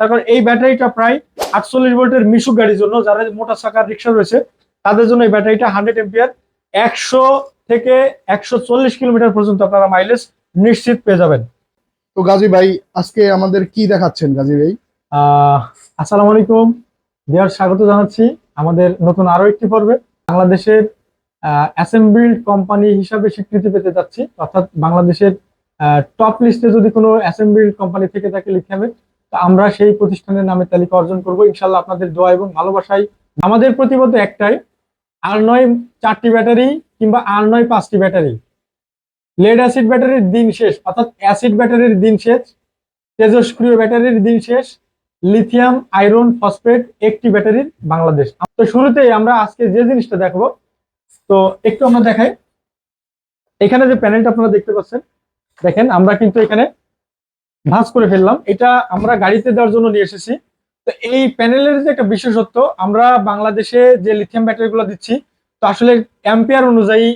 তারপর এই ব্যাটারিটা প্রায় আটচল্লিশ ভোল্টের মিশুক গাড়ির জন্য যারা মোটা চাকার রিক্সা রয়েছে তাদের জন্য এই ব্যাটারিটা হান্ড্রেড এম্পিয়ার একশো থেকে একশো চল্লিশ কিলোমিটার পর্যন্ত আপনারা মাইলেজ নিশ্চিত পেয়ে যাবেন। তো গাজী ভাই আজকে আমাদের কি দেখাচ্ছেন গাজী ভাই? আহ আসসালামু আলাইকুম। দেওয়ার স্বাগত জানাচ্ছি আমাদের নতুন আরও একটি পর্বে। বাংলাদেশের অ্যাসেম্বল কোম্পানি হিসাবে স্বীকৃতি পেতে যাচ্ছি। অর্থাৎ বাংলাদেশের টপ লিস্টে যদি কোনো অ্যাসেম্বল কোম্পানি থেকে থাকে লিখে হবে তো আমরা সেই প্রতিষ্ঠানের নামে তালিকা অর্জন করব। ইনশাল্লাহ আপনাদের দোয়া এবং ভালোবাসায় আমাদের প্রতিবদ্ধ একটাই, আর নয় চারটি ব্যাটারি কিংবা আর নয় পাঁচটি ব্যাটারি। লেড অ্যাসিড ব্যাটারির দিন শেষ, অর্থাৎ অ্যাসিড ব্যাটারির দিন শেষ, তেজস্ক্রিয় ব্যাটারির দিন শেষ, লিথিয়াম, আয়রন, ফসফেট একটি ব্যাটারির বাংলাদেশ। তো শুরুতেই আমরা আজকে যে জিনিসটা দেখব, তো একটু আমরা দেখাই। এখানে যে প্যানেলটা আপনারা দেখতে পাচ্ছেন, দেখেন, আমরা কিন্তু এখানে ভাঁজ করে ফেললাম। এটা আমরা গাড়িতে দেওয়ার জন্য নিয়ে এসেছি। তো এই প্যানেলের যে একটা বিশেষত্ব, আমরা বাংলাদেশে যে লিথিয়াম ব্যাটারিগুলো দিচ্ছি, তো আসলে অ্যাম্পিয়ার অনুযায়ী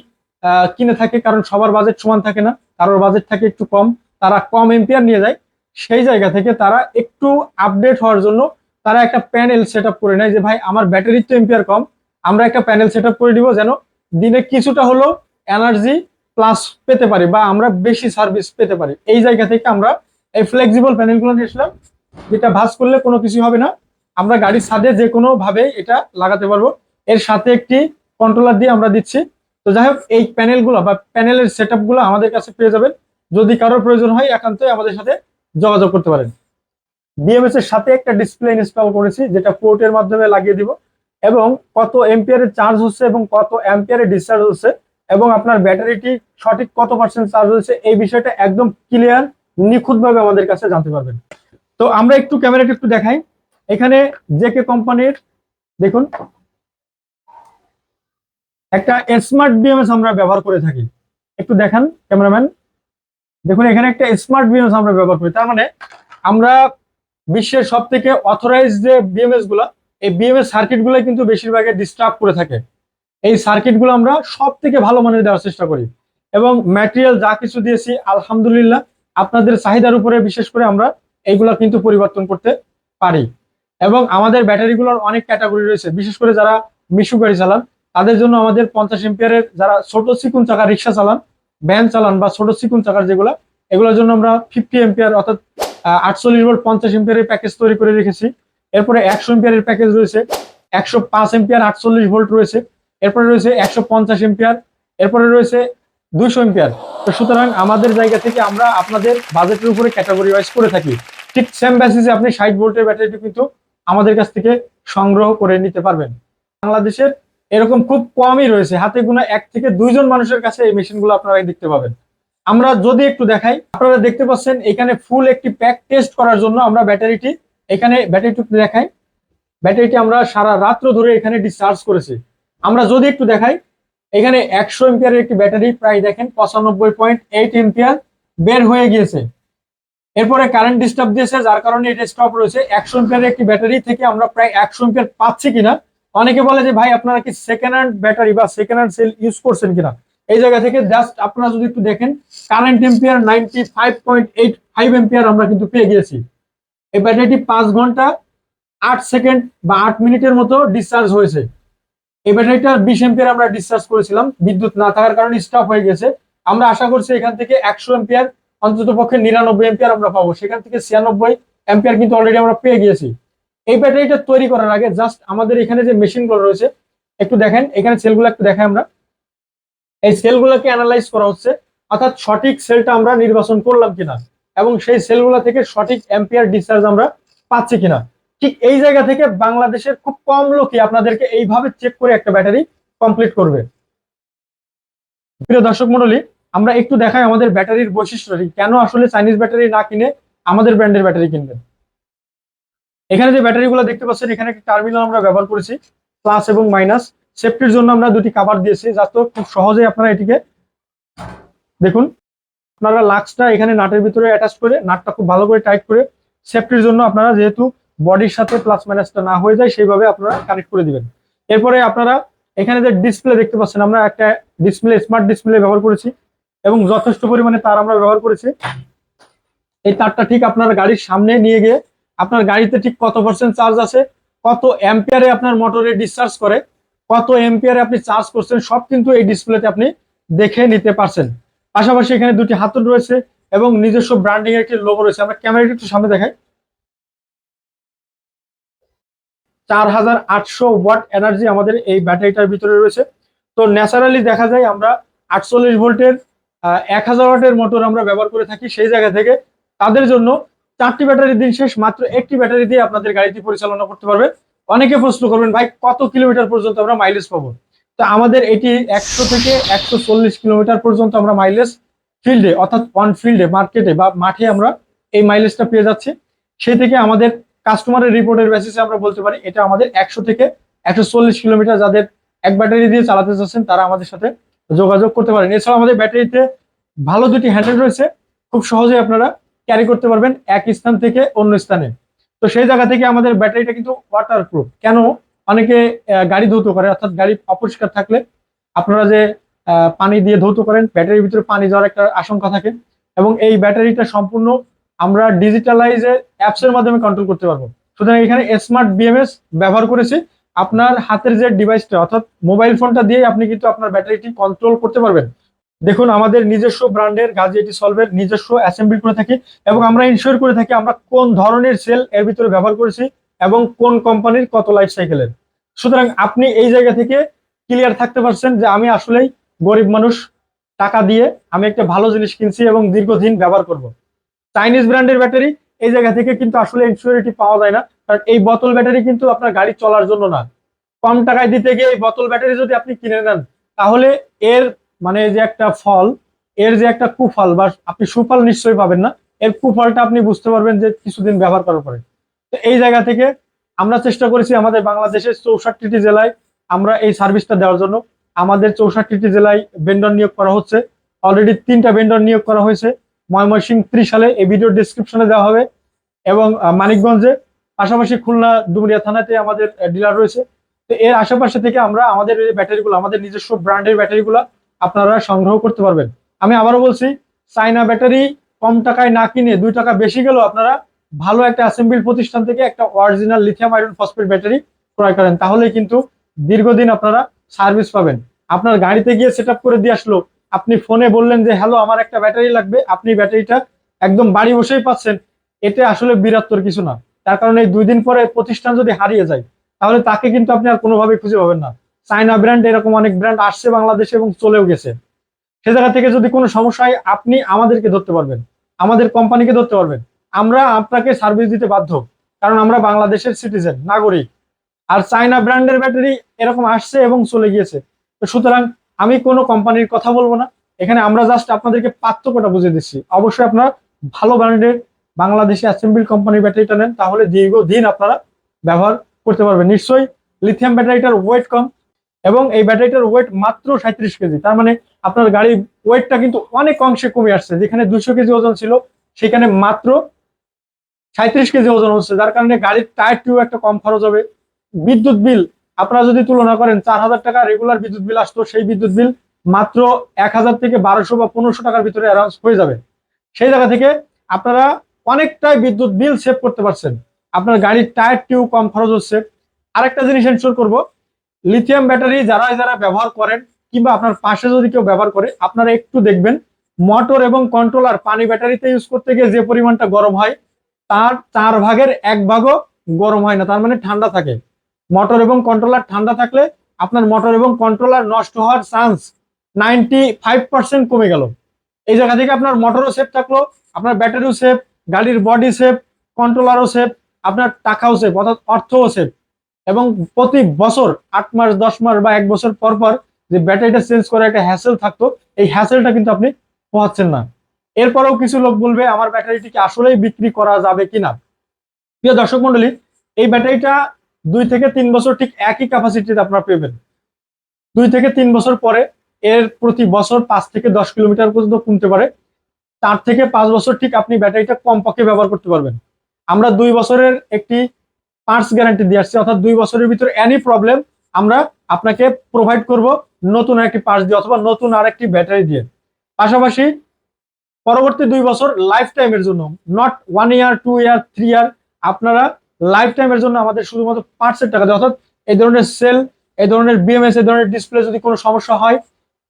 কিনে থাকে, কারণ সবার বাজেট সমান থাকে না। কারোর বাজেট থাকে একটু কম। তারা কম এম্পিয়ার নিয়ে যায়। সেই জায়গা থেকে তারা একটু আপডেট হওয়ার জন্য তারা একটা প্যানেল সেট করে নেয় যে, ভাই, আমার ব্যাটারির তো এম্পিয়ার কম। আমরা একটা প্যানেল সেট করে দিব যেন দিনে কিছুটা হলো এনার্জি প্লাস পেতে পারি বা আমরা বেশি সার্ভিস পেতে পারি। এই জায়গা থেকে আমরা এই ফ্লেক্সিবল প্যানেলগুলো নিয়েছিলাম, যেটা ভাঁজ করলে কোনো কিছু হবে না। আমরা গাড়ির ছাদে যে কোনো ভাবে এটা লাগাতে পারব। এর সাথে একটি কন্ট্রোলার দিয়ে আমরা দিচ্ছি। তো যাই হোক, এই প্যানেলগুলো বা প্যানেলের সেট আমাদের কাছে পেয়ে যাবেন। যদি কারোর প্রয়োজন হয়, একান্তই আমাদের সাথে যোগাযোগ করতে পারেন। বিএমএস এর সাথে একটা ডিসপ্লে ইনস্টল করেছি, যেটা পোর্টের মাধ্যমে লাগিয়ে দিব। এবং কত এম্পিয়ারের চার্জ হচ্ছে এবং কত অ্যাম্পিয়ারের ডিসচার্জ হচ্ছে এবং আপনার ব্যাটারিটি সঠিক কত পার্সেন্ট চার্জ হচ্ছে এই বিষয়টা একদম ক্লিয়ার নিখুঁতভাবে আমাদের কাছে জানতে পারবেন। তো আমরা একটু ক্যামেরাটা একটু দেখাই। এখানে জেকে কোম্পানির, দেখুন। একটা স্মার্ট বিএমএস আমরা ব্যবহার করে থাকি। একটু দেখান ক্যামেরাম্যান। দেখুন, এখানে একটা স্মার্ট বিএমএস আমরা ব্যবহার করি। তার মানে আমরা বিশ্বের সব থেকে অথরাইজ যে বিএমএসগুলা, এই বিএমএস সার্কিটগুলো কিন্তু বেশিরভাগে ডিস্টার্ব করে থাকে। এই সার্কিটগুলো আমরা সব থেকে ভালো মানের দেওয়ার চেষ্টা করি। এবং ম্যাটেরিয়াল যা কিছু দিয়েছি, আলহামদুলিল্লাহ আপনাদের চাহিদার উপরে বিশেষ করে আমরা এইগুলা কিন্তু পরিবর্তন করতে পারি। এবং আমাদের ব্যাটারিগুলোর অনেক ক্যাটাগরি রয়েছে। বিশেষ করে যারা মিশু গাড়ি চালান, তাদের জন্য আমাদের পঞ্চাশ এম্পিয়ারের যারা ছোট চিকুন চাকার রিক্সা চালান, ভ্যান চালান বা ছোট চিকুন চাকার যেগুলো, এগুলোর জন্য আমরা ফিফটি এম্পিয়ার অর্থাৎ আটচল্লিশ ভোল্ট পঞ্চাশ এম্পিয়ারের প্যাকেজ তৈরি করে রেখেছি। এরপরে একশো এম্পিয়ারের প্যাকেজ রয়েছে, একশো পাঁচ এম্পিয়ার আটচল্লিশ ভোল্ট রয়েছে। এরপরে রয়েছে একশো পঞ্চাশ এম্পিয়ার এরপরে রয়েছে দুইশো এম্পিয়ার তো সুতরাং আমাদের জায়গা থেকে আমরা আপনাদের বাজেটের উপরে ক্যাটাগরি ওয়াইজ করে থাকি। ঠিক সেম বেসিসে আপনি ষাট ভোল্টের ব্যাটারিটি কিন্তু আমাদের কাছ থেকে সংগ্রহ করে নিতে পারবেন। বাংলাদেশের এরকম খুব কমই রয়েছে। হাতে গোনা এক থেকে দুইজন মানুষের কাছে এই মেশিনগুলো আপনারা দেখতে পাবেন। আমরা যদি একটু দেখাই, আপনারা দেখতে পাচ্ছেন এখানে ফুল একটি প্যাক টেস্ট করার জন্য আমরা ব্যাটারিটি এখানে ব্যাটারিটি দেখাই। ব্যাটারিটি আমরা সারা রাত্র ধরে এখানে ডিসচার্জ করেছি। আমরা যদি একটু দেখাই এখানে একশো এম্পিয়ারের একটি ব্যাটারি প্রায় দেখেন পঁচানব্বই পয়েন্ট এইট এম্পিয়ার বের হয়ে গিয়েছে। এরপরে কারেন্ট ডিস্টার্ব দিয়েছে, যার কারণে এটা স্টপ রয়েছে। একশো এম্পিয়ারের একটি ব্যাটারি থেকে আমরা প্রায় একশো এম্পিয়ার পাচ্ছি কিনা? অনেকে বলে যে, ভাই, আপনারা কি সেকেন্ড হ্যান্ড ব্যাটারি বা সেকেন্ড হ্যান্ড সেল ইউজ করছেন কিনা? এই জায়গা থেকে জাস্ট আপনারা যদি একটু দেখেন current ampere ninety five point eight five ampere আমরা কিন্তু পেয়ে গিয়েছি। এই ব্যাটারিটি পাঁচ ঘণ্টা, আট সেকেন্ড বা আট মিনিটের মতো ডিসচার্জ হয়েছে। এই ব্যাটারিটা বিশ এম্পিয়ার আমরা ডিসচার্জ করেছিলাম। বিদ্যুৎ না থাকার কারণে স্টপ হয়ে গেছে। আমরা আশা করছি এখান থেকে একশো এম্পিয়ার অন্তত পক্ষে নিরানব্বই এম্পিয়ার আমরা পাবো। সেখান থেকে ছিয়ানব্বই এম্পিয়ার কিন্তু অলরেডি আমরা পেয়ে গিয়েছি। এই ব্যাটারিটা তৈরি করার আগে জাস্ট আমাদের এখানে যে মেশিনগুলো রয়েছে, একটু দেখেন। এখানে সেলগুলো একটু দেখাই আমরা। এই সেলগুলোকে অ্যানালাইজ করা হচ্ছে, অর্থাৎ সঠিক সেলটা আমরা নির্বাচন করলাম কিনা এবং সেই সেলগুলো থেকে সঠিক এম্পিয়ার ডিসচার্জ আমরা পাচ্ছি কিনা। ঠিক এই জায়গা থেকে বাংলাদেশের খুব কম লোকই আপনাদেরকে এইভাবে চেক করে একটা ব্যাটারি কমপ্লিট করবে। প্রিয় দর্শক মন্ডলী আমরা একটু দেখাই আমাদের ব্যাটারির বৈশিষ্ট্যটি কেন আসলে চাইনিজ ব্যাটারি না কিনে আমাদের ব্র্যান্ডের ব্যাটারি কিনবেন? এখানে যে ব্যাটারিগুলো দেখতে পাচ্ছেন, এখানে একটা টার্মিনাল আমরা ব্যবহার করেছি প্লাস এবং মাইনাস সেফটির জন্য আমরা দুটি কাভার দিয়েছি, যাতে খুব সহজে আপনারা এটিকে দেখুন। আপনারা লাক্সটা এখানে নাটের ভিতরে অ্যাটাচ করে, নাটটা খুব ভালো করে টাইট করে সেফটির জন্য আপনারা যেহেতু বডির সাথে প্লাস মাইনাসটা না হয়ে যায়, সেইভাবে আপনারা কানেক্ট করে দিবেন। এরপরে আপনারা এখানে যে ডিসপ্লে দেখতে পাচ্ছেন, আমরা একটা ডিসপ্লে স্মার্ট ডিসপ্লে ব্যবহার করেছি এবং যথেষ্ট পরিমাণে তার আমরা ব্যবহার করেছি। এই তারটা ঠিক আপনার গাড়ির সামনে নিয়ে গিয়ে আপনার গাড়িতে ঠিক কত পার্সেন্ট চার্জ আছে, কত অ্যাম্পিয়ারে আপনার মোটরে ডিসচার্জ করে, কত এম্পিয়ারে আপনি চার্জ করছেন, সব কিন্তু এই ডিসপ্লেতে আপনি দেখে নিতে পারছেন। পাশাপাশি এখানে দুটি হাতল রয়েছে এবং নিজস্ব ব্র্যান্ডিং এর একটি লোগো রয়েছে। আমরা ক্যামেরাটি একটু সামনে দেখাই। চার হাজার আটশো ওয়াট এনার্জি আমাদের এই ব্যাটারিটার ভিতরে রয়েছে। তো ন্যাচারালি দেখা যায় আমরা আটচল্লিশ ভোল্টের এক হাজার ওয়াটের মোটর আমরা ব্যবহার করে থাকি সেই জায়গা থেকে। তাদের জন্য চারটি ব্যাটারি দিন শেষ, মাত্র একটি ব্যাটারি দিয়ে আপনাদের গাড়িটি পরিচালনা করতে পারবে। অনেকে প্রশ্ন করবেন, ভাই, কত কিলোমিটার পর্যন্ত আমরা মাইলেজ পাবো? তো আমাদের এটি একশো থেকে একশো চল্লিশ কিলোমিটার পর্যন্ত আমরা মাইলেজ ফিল্ডে অর্থাৎ অন ফিল্ডে মার্কেটে বা মাঠে আমরা এই মাইলেজটা পেয়ে যাচ্ছি। সেই থেকে আমাদের কাস্টমারের রিপোর্টের বেসিসে আমরা বলতে পারি, এটা আমাদের একশো থেকে একশো চল্লিশ কিলোমিটার যাদের এক ব্যাটারি দিয়ে চালাতে চাচ্ছেন, তারা আমাদের সাথে যোগাযোগ করতে পারেন। এছাড়া আমাদের ব্যাটারিতে ভালো দুটি হ্যান্ডেল রয়েছে, খুব সহজেই আপনারা ক্যারি করতে পারবেন এক স্থান থেকে অন্য স্থানে। তো সেই জায়গা থেকে আমাদের ব্যাটারিটা কিন্তু ওয়াটার প্রুফ কেন? অনেকে গাড়ি ধৌত করে, অর্থাৎ গাড়ি অপরিষ্কার থাকলে আপনারা যে পানি দিয়ে ধৌত করেন ব্যাটারির ভিতরে পানি যাওয়ার একটা আশঙ্কা থাকে। এবং এই ব্যাটারিটা সম্পূর্ণ আমরা ডিজিটালাইজে অ্যাপস এর মাধ্যমে কন্ট্রোল করতে পারব। সুতরাং এখানে স্মার্ট বিএমএস ব্যবহার করেছি। আপনার হাতের যে ডিভাইসটা অর্থাৎ মোবাইল ফোনটা দিয়ে আপনি কিন্তু আপনার ব্যাটারিটি কন্ট্রোল করতে পারবেন। দেখুন, আমাদের নিজস্ব ব্র্যান্ডের গাজি এটি সলভের নিজস্ব অ্যাসেম্বলি করে থাকি এবং আমরা ইনশিওর করে থাকি আমরা কোন ধরনের সেল এর ভিতরে ব্যবহার করেছি এবং কোন কোম্পানির কত লাইফ সাইকেলের সুতরাং আপনি এই জায়গা থেকে ক্লিয়ার থাকতে পারছেন যে আমি আসলেই গরিব মানুষ, টাকা দিয়ে আমি একটা ভালো জিনিস কিনছি এবং দীর্ঘদিন ব্যবহার করব। চাইনিজ ব্র্যান্ডের ব্যাটারি এই জায়গা থেকে কিন্তু আসলে ইনসিউরিটি পাওয়া যায় না। কারণ এই বোতল ব্যাটারি কিন্তু আপনার গাড়ি চলার জন্য না। কম টাকায় দিতে গিয়ে এই বোতল ব্যাটারি যদি আপনি কিনে নেন, তাহলে এর মানে যে একটা ফল, এর যে একটা কুফল, বা আপনি সুফল নিশ্চয়ই পাবেন না। এর কুফলটা আপনি বুঝতে পারবেন যে কিছুদিন ব্যবহার করার পরে। তো এই জায়গা থেকে আমরা চেষ্টা করেছি আমাদের বাংলাদেশের চৌষট্টিটি জেলায় আমরা এই সার্ভিসটা দেওয়ার জন্য। আমাদের চৌষট্টিটি জেলায় ভেন্ডর নিয়োগ করা হচ্ছে। অলরেডি তিনটা ভেন্ডর নিয়োগ করা হয়েছে। ময়মনসিংহ ত্রিশ সালে এই ভিডিও ডিসক্রিপশনে দেওয়া হবে। এবং মানিকগঞ্জে পাশাপাশি খুলনা ডুমুরিয়া থানাতে আমাদের ডিলার রয়েছে। তো এর আশেপাশে থেকে আমরা আমাদের এই ব্যাটারিগুলো আমাদের নিজস্ব ব্র্যান্ডের ব্যাটারিগুলো আপনারা সংগ্রহ করতে পারবেন। আমি আবারও বলছি চাইনা ব্যাটারি কম টাকায় না কিনে দুই টাকা বেশি গেলেও আপনারা ভালো একটা অ্যাসেম্বল প্রতিষ্ঠান থেকে একটা original lithium iron phosphate battery ক্রয় করেন। তাহলে কিন্তু দীর্ঘদিন আপনারা সার্ভিস পাবেন। আপনার গাড়িতে গিয়ে সেট করে দিয়ে আসলো আপনি ফোনে বললেন যে, হ্যালো, আমার একটা ব্যাটারি লাগবে। আপনি ব্যাটারিটা একদম বাড়ি বসেই পাচ্ছেন। এটা আসলে বীরাত্তর কিছু না। তার কারণে এই দুই দিন পরে প্রতিষ্ঠান যদি হারিয়ে যায়, তাহলে তাকে কিন্তু আপনি আর কোনোভাবে খুঁজে পাবেন না। চাইনা ব্র্যান্ড, এরকম অনেক ব্র্যান্ড আসছে বাংলাদেশে এবং চলেও গেছে। সে জায়গা থেকে যদি কোনো সমস্যা হয়, আপনি আমাদেরকে ধরতে পারবেন। আমাদের কোম্পানিকে ধরতে পারবেন। আমরা আপনাকে সার্ভিস দিতে বাধ্য, কারণ আমরা বাংলাদেশের সিটিজেন, নাগরিক। আর চাইনা ব্র্যান্ডের ব্যাটারি এরকম আসছে এবং চলে গিয়েছে। তো সুতরাং আমি কোনো কোম্পানির কথা বলব না। এখানে আমরা জাস্ট আপনাদেরকে পার্থক্যটা বুঝিয়ে দিচ্ছি। অবশ্যই আপনারা ভালো ব্র্যান্ডের বাংলাদেশি অ্যাসেম্বল কোম্পানির ব্যাটারিটা নেন, তাহলে দীর্ঘদিন আপনারা ব্যবহার করতে পারবেন। নিশ্চয়ই লিথিয়াম ব্যাটারিটার ওয়েট কম এবং এই ব্যাটারিটার ওয়েট মাত্র সাঁত্রিশ কেজি। তার মানে আপনার গাড়ির ওয়েটটা কিন্তু অনেক অংশে কমে আসছে। যেখানে দুশো কেজি ওজন ছিল, সেখানে মাত্র সাঁত্রিশ কেজি ওজন হচ্ছে। যার কারণে গাড়ির টায়ার টিউ একটা কম খরচ হবে। বিদ্যুৎ বিল আপনারা যদি তুলনা করেন, চার হাজার টাকা রেগুলার বিদ্যুৎ বিল আসতো, সেই বিদ্যুৎ বিল মাত্র এক হাজার থেকে বারোশো বা পনেরোশো টাকার ভিতরে অ্যারাউন্স হয়ে যাবে। সেই জায়গা থেকে আপনারা অনেকটাই বিদ্যুৎ বিল সেভ করতে পারছেন। আপনার গাড়ির টায়ার টিউ কম খরচ হচ্ছে। আরেকটা জিনিস এনশোর করব লিথিয়াম ব্যাটারি যারা যারা ব্যবহার করেন, কিংবা আপনার পাশে যদি কেউ ব্যবহার করে, আপনারা একটু দেখবেন মোটর এবং কন্ট্রোলার পানি ব্যাটারিতে ইউজ করতে গিয়ে যে পরিমাণটা গরম হয়, তার চার ভাগের এক ভাগও গরম হয় না, তার মানে ঠান্ডা থাকে। মোটর এবং কন্ট্রোলার ঠান্ডা থাকলে আপনার মোটর এবং কন্ট্রোলার নষ্ট হওয়ার চান্স নাইনটি ফাইভ পার্সেন্ট কমে গেল। এই জায়গা থেকে আপনার মোটরও সেফ থাকল, আপনার ব্যাটারিও সেফ গাড়ির বডি সেফ কন্ট্রোলারও সেফ আপনার টাকাও সেফ অর্থাৎ অর্থও সেফ এবং প্রতি বছর আট মাস, দশ মাস বা এক বছর পর পর যে ব্যাটারিটা চেঞ্জ করার একটা হ্যাসেল থাকতো, এই হ্যাসেলটা কিন্তু আপনি পোহাচ্ছেন না। এরপরেও কিছু লোক বলবে, আমার ব্যাটারিটিকে আসলেই বিক্রি করা যাবে কিনা? প্রিয় দর্শক মন্ডলী এই ব্যাটারিটা দুই থেকে তিন বছর ঠিক একই ক্যাপাসিটিতে আপনারা পেবেন। দুই থেকে তিন বছর পরে এর প্রতি বছর পাঁচ থেকে দশ কিলোমিটার পর্যন্ত কমতে পারে। চার থেকে পাঁচ বছর ঠিক আপনি ব্যাটারিটা কমপক্ষে ব্যবহার করতে পারবেন। আমরা দুই বছরের একটি পার্টস গ্যারান্টি দিয়ে আসছি, অর্থাৎ দুই বছরের ভিতরে এনি প্রবলেম আমরা আপনাকে প্রোভাইড করব নতুন একটি পার্টস দিয়ে অথবা নতুন আর একটি ব্যাটারি দিয়ে। পাশাপাশি পরবর্তী দুই বছর লাইফ টাইমের জন্য not one year two year three year আপনারা লাইফ টাইমের জন্য আমাদের শুধুমাত্র পার্টসের টাকা দেয়। অর্থাৎ এই ধরনের সেল এই ধরনের বিএমএস এই ধরনের ডিসপ্লে যদি কোনো সমস্যা হয়,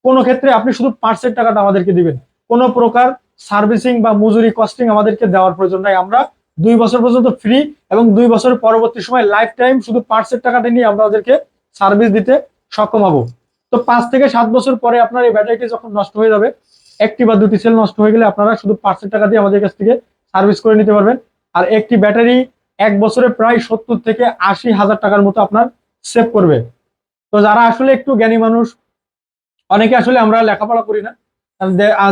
কোনো ক্ষেত্রে আপনি শুধু পার্টসের টাকাটা আমাদেরকে দিবেন। কোনো প্রকার সার্ভিসিং বা মজুরি কস্টিং আমাদেরকে দেওয়ার প্রয়োজন নাই। আমরা দুই বছর পর্যন্ত ফ্রি এবং দুই বছরের পরবর্তী সময় লাইফ টাইম শুধু পার্টসের টাকাটা নিয়ে আমরা ওদেরকে সার্ভিস দিতে সক্ষম হব। তো পাঁচ থেকে সাত বছর পরে আপনার এই ব্যাটারিটি যখন নষ্ট হয়ে যাবে, একটি বা দুটি সেল নষ্ট হয়ে গেলে আপনারা শুধু পার্টসের টাকা দিয়ে আমাদের কাছ থেকে সার্ভিস করে নিতে পারবেন। আর একটি ব্যাটারি এক বছরে প্রায় সত্তর থেকে আশি হাজার টাকার মতো আপনার সেভ করবে। তো যারা আসলে একটু জ্ঞানী মানুষ, অনেকে আসলে আমরা লেখাপড়া করি না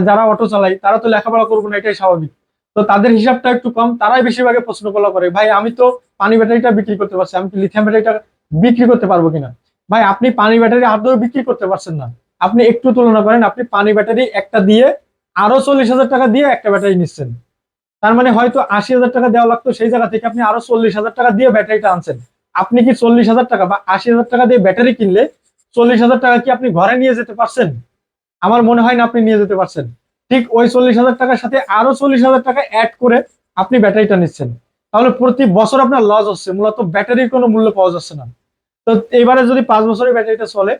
যারা অটো চালাই তারা তো লেখাপড়া করব না, এটাই স্বাভাবিক। তো তাদের হিসাবটা একটু কম, তারাই বেশিরভাগে প্রশ্ন করা করে ভাই, আমি তো পানি ব্যাটারিটা বিক্রি করতে পারছি, আমি কি লিথিয়াম ব্যাটারিটা বিক্রি করতে পারব কিনা? ভাই, আপনি পানি ব্যাটারি আদৌ বিক্রি করতে পারছেন না। আপনি একটু তুলনা করেন, আপনি পানি ব্যাটারি একটা দিয়ে আরও চল্লিশ হাজার টাকা দিয়ে একটা ব্যাটারি নিচ্ছেন। তার মানে হয়তো আশি হাজার টাকা দেওয়া লাগতো সেই জায়গা থেকে আপনি আরও চল্লিশ হাজার টাকা দিয়ে ব্যাটারিটা আনছেন। আপনি কি চল্লিশ হাজার টাকা বা আশি হাজার টাকা দিয়ে ব্যাটারি কিনলে চল্লিশ হাজার টাকা কি আপনি ঘরে নিয়ে যেতে পারছেন? আমার মনে হয় না আপনি নিয়ে যেতে পারছেন। ঠিক ওই চল্লিশ হাজার টাকার সাথে আরও চল্লিশ হাজার টাকা অ্যাড করে আপনি ব্যাটারিটা নিচ্ছেন। তাহলে প্রতি বছর আপনার লস হচ্ছে, মূলত ব্যাটারির কোনো মূল্য পাওয়া যাচ্ছে না। তো এইবারে যদি পাঁচ বছরের ব্যাটারিটা চলে,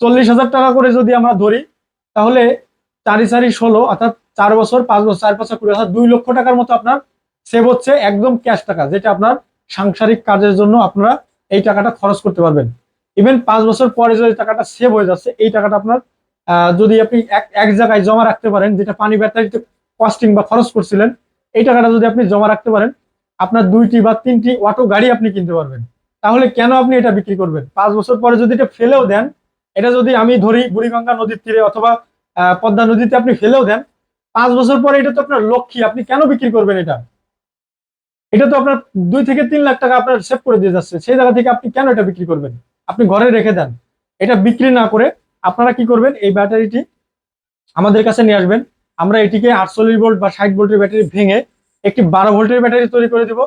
চল্লিশ হাজার টাকা করে যদি আমরা ধরি, তাহলে চারি চারি ষোলো অর্থাৎ চার বছর, পাঁচ বছর, চার পাঁচ, কুড়ি অর্থাৎ দুই লক্ষ টাকার মতো আপনার সেভ হচ্ছে একদম ক্যাশ টাকা, যেটা আপনার সাংসারিক কাজের জন্য আপনারা এই টাকাটা খরচ করতে পারবেন। ইভেন পাঁচ বছর পরে যদি টাকাটা সেভ হয়ে যাচ্ছে, এই টাকাটা আপনার যদি আপনি এক এক জায়গায় জমা রাখতে পারেন, যেটা পানি ব্যাটারিতে কস্টিং বা খরচ করছিলেন, এই টাকাটা যদি আপনি জমা রাখতে পারেন, আপনার দুইটি বা তিনটি অটো গাড়ি আপনি কিনতে পারবেন। তাহলে কেন আপনি এটা বিক্রি করবেন? পাঁচ বছর পরে যদি এটা ফেলেও দেন, এটা যদি আমি ধরি বুড়িগঙ্গা নদীর তীরে অথবা পদ্মা নদীতে আপনি ফেলেও দেন পাঁচ বছর পরে এটা তো আপনার লক্ষ্মী, আপনি কেন বিক্রি করবেন এটা? এটা তো আপনার দুই থেকে তিন লাখ টাকা আপনার সেভ করে দিয়ে যাচ্ছে। সেই জায়গা থেকে আপনি কেন এটা বিক্রি করবেন? আপনি ঘরে রেখে দেন। এটা বিক্রি না করে আপনারা কি করবেন? এই ব্যাটারিটি আমাদের কাছে নিয়ে আসবেন। আমরা এটিকে আটচল্লিশ ভোল্ট বা ষাট ভোল্টের ব্যাটারি ভেঙে একটি বারো ভোল্টের ব্যাটারি তৈরি করে দিব।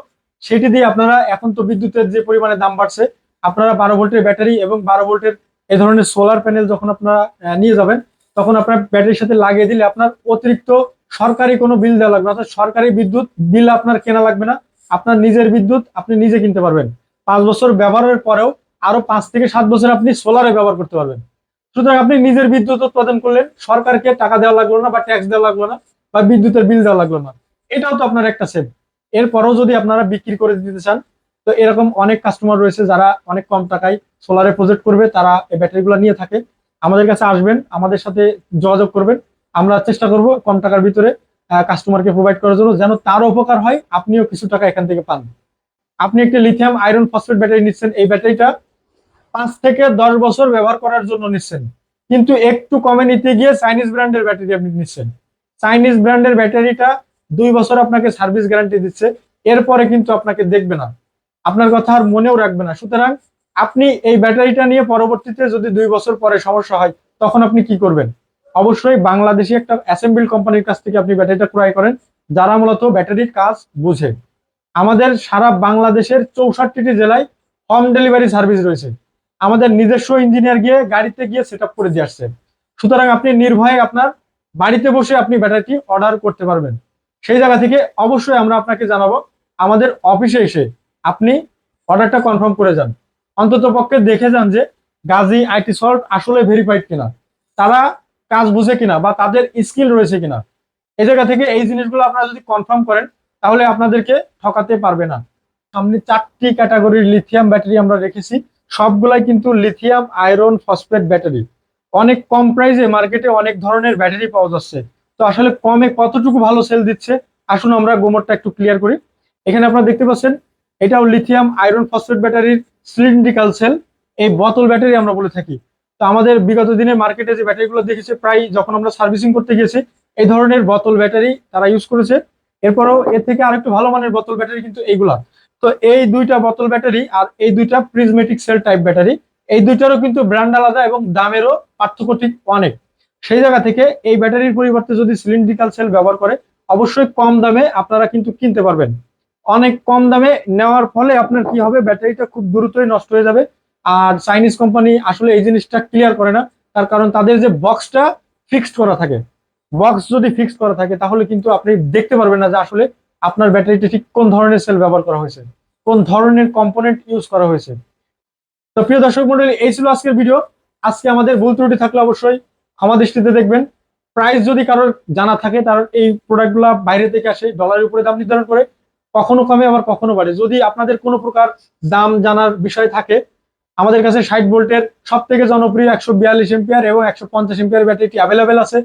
সেটি দিয়ে আপনারা এখন তো বিদ্যুতের যে পরিমাণে দাম বাড়ছে, আপনারা বারো ভোল্টের ব্যাটারি এবং বারো ভোল্টের এই ধরনের সোলার প্যানেল যখন আপনারা নিয়ে যাবেন তখন আপনার ব্যাটারির সাথে লাগিয়ে দিলে আপনার অতিরিক্ত সরকারি কোনো বিল দেওয়া লাগবে অর্থাৎ সরকারি বিদ্যুৎ বিল আপনার কেনা লাগবে না। আপনার নিজের বিদ্যুৎ আপনি নিজে কিনতে পারবেন। পাঁচ বছর ব্যবহারের পরেও আরও পাঁচ থেকে সাত বছর আপনি সোলারে ব্যবহার করতে পারবেন। সুতরাং আপনি নিজের বিদ্যুৎ উৎপাদন করলেন, সরকারকে টাকা দেওয়া লাগল না বা ট্যাক্স দেওয়া লাগল না বা বিদ্যুতের বিল দেওয়া লাগল না। এটাও তো আপনার একটা সেভ এরপরেও যদি আপনারা বিক্রি করে দিতে চান, তো এরকম অনেক কাস্টমার রয়েছে যারা অনেক কম টাকায় সোলারে প্রজেক্ট করবে, তারা এই ব্যাটারিগুলো নিয়ে থাকে। আমাদের কাছে আসবেন, আমাদের সাথে যোগাযোগ করবেন। আমরা চেষ্টা করব কম টাকার ভিতরে কাস্টমারকে প্রোভাইড করার জন্য যেন তার উপকার হয়, আপনিও কিছু টাকা এখান থেকে পান। আপনি একটি লিথিয়াম আয়রন ফসফেট ব্যাটারি নিচ্ছেন, এই ব্যাটারিটা পাঁচ থেকে দশ বছর ব্যবহার করার জন্য নিচ্ছেন। কিন্তু একটু কমে নিতে গিয়ে চাইনিজ ব্র্যান্ডের ব্যাটারি আপনি নিচ্ছেন। চাইনিজ ব্র্যান্ডের ব্যাটারিটা দুই বছর আপনাকে সার্ভিস গ্যারান্টি দিচ্ছে, এরপরে কিন্তু আপনাকে দেখবে না। আপনার কথা আর মনেও রাখবে না। সুতরাং আপনি এই ব্যাটারিটা নিয়ে পরবর্তীতে যদি দুই বছর পরে সমস্যা হয়, তখন আপনি কি করবেন? অবশ্যই বাংলাদেশি একটা অ্যাসেম্বল কোম্পানির কাছ থেকে আপনি ব্যাটারিটা ক্রয় করেন, যারা মূলত ব্যাটারির কাজ বুঝে। আমাদের সারা বাংলাদেশের চৌষট্টিটি জেলায় হোম ডেলিভারি সার্ভিস রয়েছে। আমাদের নিজস্ব ইঞ্জিনিয়ার গিয়ে গাড়িতে গিয়ে সেট করে দিয়ে আসছে। সুতরাং আপনি নির্ভয়ে আপনার বাড়িতে বসে আপনি ব্যাটারিটি অর্ডার করতে পারবেন। সেই জায়গা থেকে অবশ্যই আমরা আপনাকে জানাব, আমাদের অফিসে এসে আপনি অর্ডারটা কনফার্ম করে যান। অন্তত পক্ষে দেখে যান যে গাজী আইটি সল্ট আসলে ভেরিফাইড কিনা। তারা কাজ বুঝে কিনা বা তাদের স্কিল রয়েছে কিনা। এই জায়গা থেকে এই জিনিসগুলো আপনারা যদি কনফার্ম করেন, তাহলে আপনাদেরকে ঠকাতে পারবে না। সামনে চারটি ক্যাটাগরির লিথিয়াম ব্যাটারি আমরা রেখেছি। সবগুলাই কিন্তু লিথিয়াম আয়রন ফসফেট ব্যাটারি অনেক কম প্রাইসে মার্কেটে অনেক ধরনের ব্যাটারি পাওয়া যাচ্ছে। তো আসলে কমে কতটুকু ভালো সেল দিচ্ছে? আসুন আমরা গোমরটা একটু ক্লিয়ার করি। এখানে আপনারা দেখতে পাচ্ছেন, এটাও লিথিয়াম আয়রন ফসফেট ব্যাটারির সিলিন্ড্রিক্যাল সেল এই বোতল ব্যাটারি আমরা বলে থাকি। তো আমাদের বিগত দিনে মার্কেটে যে ব্যাটারিগুলো দেখেছে, প্রায় যখন আমরা সার্ভিসিং করতে গেছি এই ধরনের বোতল ব্যাটারি তারা ইউজ করেছে। এরপরেও এর থেকে আরেকটু ভালো মানের বোতল ব্যাটারি কিন্তু এইগুলা। তো এই দুইটা বোতল ব্যাটারি আর এই দুইটা প্রিজমেটিক সেল টাইপ ব্যাটারি, এই দুইটারও কিন্তু ব্র্যান্ড আলাদা এবং দামেরও পার্থক্য ঠিক অনেক। সেই জায়গা থেকে এই ব্যাটারির পরিবর্তে যদি সিলিন্ড্রিক্যাল সেল ব্যবহার করে, অবশ্যই কম দামে আপনারা কিন্তু কিনতে পারবেন। অনেক কম দামে নেওয়ার ফলে আপনার কি হবে? ব্যাটারিটা খুব দ্রুতই নষ্ট হয়ে যাবে। আর চাইনিজ কোম্পানি আসলে এই জিনিসটা ক্লিয়ার করে না। তার কারণ তাদের যে বক্সটা ফিক্সড করা থাকে। বক্স যদি ফিক্সড করা থাকে, তাহলে কিন্তু আপনি দেখতে পারবেন না যে আসলে আপনার ব্যাটারিটি ঠিক কোন ধরনের সেল ব্যবহার করা হয়েছে। কোন ধরনের কম্পোনেন্ট ইউজ করা হয়েছে। তো প্রিয় দর্শক মন্ডলী, এই ছিল আজকের ভিডিও আজকে আমাদের ভুল ত্রুটি থাকলে অবশ্যই ক্ষমা দৃষ্টিতে দেখবেন। প্রাইস যদি কারোর জানা থাকে, তার এই প্রোডাক্টগুলো বাইরে থেকে আসে ডলারের উপরে দাম নির্ধারণ করে কখনো কমে, আবার কখনো বাড়ে। যদি আপনাদের কোনো প্রকার দাম জানার বিষয় থাকে, আমাদের কাছে ষাট ভোল্টের সব থেকে জনপ্রিয় একশো বিয়াল্লিশ এম্পিয়ার এবং একশো পঞ্চাশ এম্পিয়ার ব্যাটারিটি অ্যাভেলেবেল আছে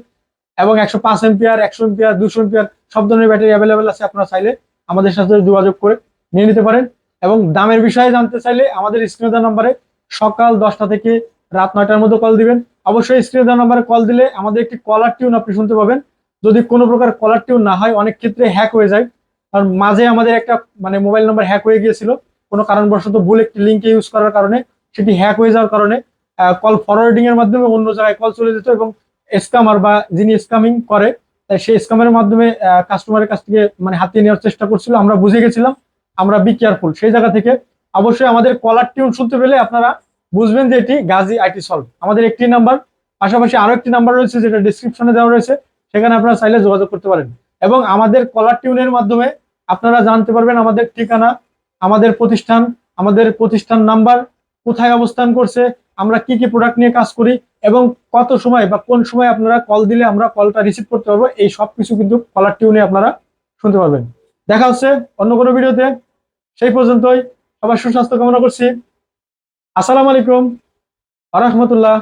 এবং একশো পাঁচ এম্পিয়ার, একশো এম্পিয়ার, দুশো এম্পিয়ার, সব ধরনের ব্যাটারি অ্যাভেলেবেল আছে। আপনারা চাইলে আমাদের সাথে যোগাযোগ করে নিয়ে নিতে পারেন। এবং দামের বিষয়ে জানতে চাইলে আমাদের স্ক্রিনে নম্বরে সকাল দশটা থেকে রাত নয়টার মধ্যে কল দিবেন। অবশ্যই স্ক্রিনে নম্বরে কল দিলে আমাদের একটি কলার টিউন আপনি শুনতে পাবেন। যদি কোনো প্রকার কলার টিউন না হয়, অনেক ক্ষেত্রে হ্যাক হয়ে যায়। কারণ মাঝে আমাদের একটা মানে মোবাইল নাম্বার হ্যাক হয়ে গিয়েছিল। কোনো কারণবশত ভুল একটি লিঙ্কে ইউজ করার কারণে সেটি হ্যাক হয়ে যাওয়ার কারণে কল ফরওয়ার্ডিং এর মাধ্যমে অন্য জায়গায় কল চলে যেত এবং স্কামার বা যিনি স্কামিং করে সেই স্কামের মাধ্যমে কাস্টমারের কাছ থেকে মানে হাতিয়ে নেওয়ার চেষ্টা করছিল। আমরা বুঝে গেছিলাম, আমরা বি কেয়ারফুল সেই জায়গা থেকে অবশ্যই আমাদের কলার টিউন শুনতে পেলে আপনারা বুঝবেন যে এটি গাজী আইটি সলভ আমাদের একটি নাম্বার পাশাপাশি আরও একটি নাম্বার রয়েছে যেটা ডিসক্রিপশনে দেওয়া রয়েছে। সেখানে আপনারা চাইলে যোগাযোগ করতে পারেন। এবং আমাদের কলার টিউনের মাধ্যমে আপনারা জানতে পারবেন আমাদের ঠিকানা, আমাদের প্রতিষ্ঠান আমাদের প্রতিষ্ঠান নাম্বার, কোথায় অবস্থান করছে, আমরা কি কি প্রোডাক্ট নিয়ে কাজ করি এবং কত সময় বা কোন সময় আপনারা কল দিলে আমরা কলটা রিসিভ করতে পারব, এই সব কিছু কিন্তু কলার টিউনে আপনারা শুনতে পারবেন। দেখা হচ্ছে অন্য কোনো ভিডিওতে। সেই পর্যন্তই, সবার সুস্বাস্থ্য কামনা করছি। আসসালামু আলাইকুম। আ রহমতুল্লাহ।